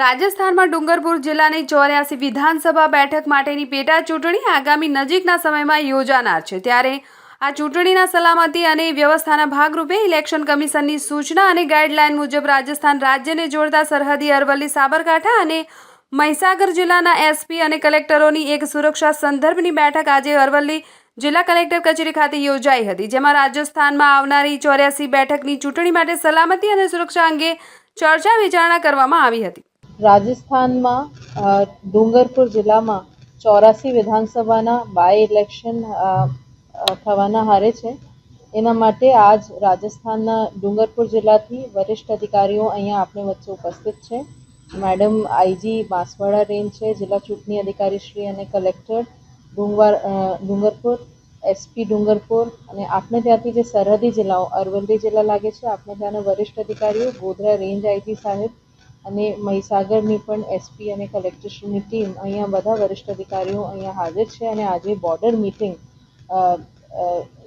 રાજસ્થાનમાં ડુંગરપુર જિલ્લાની ચોર્યાસી વિધાનસભા બેઠક માટેની પેટા ચૂંટણી આગામી નજીકના સમયમાં યોજાનાર છે. ત્યારે આ ચૂંટણીના સલામતી અને વ્યવસ્થાના ભાગરૂપે ઇલેક્શન કમિશનની સૂચના અને ગાઈડલાઈન મુજબ રાજસ્થાન રાજ્યને જોડતા સરહદી અરવલ્લી, સાબરકાંઠા અને મહીસાગર જિલ્લાના એસપી અને કલેક્ટરોની એક સુરક્ષા સંદર્ભની બેઠક આજે અરવલ્લી જિલ્લા કલેક્ટર કચેરી ખાતે યોજાઈ હતી, જેમાં રાજસ્થાનમાં આવનારી ચોર્યાસી બેઠકની ચૂંટણી માટે સલામતી અને સુરક્ષા અંગે ચર્ચા વિચારણા કરવામાં આવી હતી. રાજસ્થાનમાં ડુંગરપુર જિલ્લામાં ચોરાસી વિધાનસભાના બાય ઇલેક્શન થવાના હારે છે. એના માટે આજ રાજસ્થાનના ડુંગરપુર જિલ્લાથી વરિષ્ઠ અધિકારીઓ અહીંયા આપણી વચ્ચે ઉપસ્થિત છે. મેડમ આઈજી બાંસવાડા રેન્જ છે, જિલ્લા ચૂંટણી અધિકારી શ્રી અને કલેક્ટર ડુંગવાર ડુંગરપુર એસપી ડુંગરપુર અને આપણે ત્યાંથી જે સરહદી જિલ્લાઓ અરવલ્લી જિલ્લા લાગે છે આપણે ત્યાંના વરિષ્ઠ અધિકારીઓ ગોધરા રેન્જ આઈજી સાહેબ અને મહીસાગરની પણ એસપી અને કલેક્ટરશ્રીની ટીમ અહીંયા બધા વરિષ્ઠ અધિકારીઓ અહીંયા હાજર છે અને આજે border meeting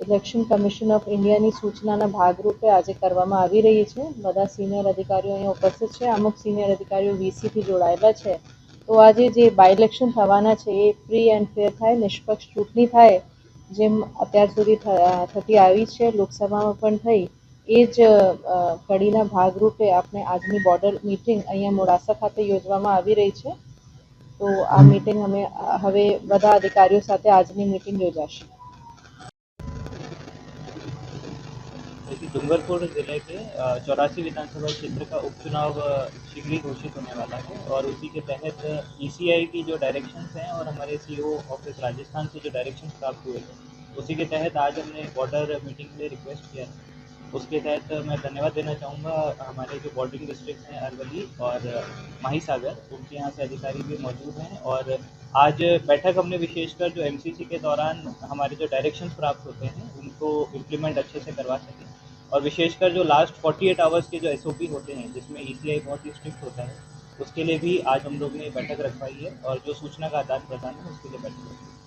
election commission of ઇન્ડિયાની સૂચનાના ભાગરૂપે આજે કરવામાં આવી રહી છે. બધા સિનિયર અધિકારીઓ અહીંયા ઉપસ્થિત છે. અમુક સિનિયર અધિકારીઓ વીસીથી જોડાયેલા છે. તો આજે જે બાય ઇલેક્શન થવાના છે એ ફ્રી એન્ડ ફેર થાય, નિષ્પક્ષ ચૂંટણી થાય, જેમ અત્યાર સુધી થતી આવી છે. લોકસભામાં પણ થઈ. એ જ અ, કડીના ભાગરૂપે આપણે આજની બોર્ડર મિટિંગ અહીંયા મોડાસા ખાતે યોજવામાં આવી રહી છે તો આ મિટિંગ અમે અ, હવે બધા અધિકારીઓ સાથે આજની મિટિંગ યોજાશે देखिए डूंगरपुर जिले के चौरासी विधानसभा क्षेत्र का उपचुनाव अ, शीघ्र ही घोषित होने वाला है और उसी के तहत ईसीआई की जो डायरेक्शंस हैं और हमारे सीओ ऑफिस राजस्थान से जो डायरेक्शंस प्राप्त हुए थे उसी के तहत आज हमने बॉर्डर मीटिंग के लिए रिक्वेस्ट किया था उसके तहत मैं धन्यवाद देना चाहूँगा हमारे जो बॉर्डरिंग डिस्ट्रिक्ट हैं अरवली और माही सागर उनके यहाँ से अधिकारी भी मौजूद हैं और आज बैठक हमने विशेषकर जो एमसीसी के दौरान हमारे जो डायरेक्शंस प्राप्त होते हैं, उनको इम्प्लीमेंट अच्छे से करवा सकें और विशेषकर जो लास्ट 48 आवर्स के जो एसओपी होते हैं, जिसमें ईसीआई बहुत ही स्ट्रिक्ट होता है, उसके लिए भी आज हम लोग ने बैठक रखवाई है और जो सूचना का आदान प्रदान है, उसके लिए बैठक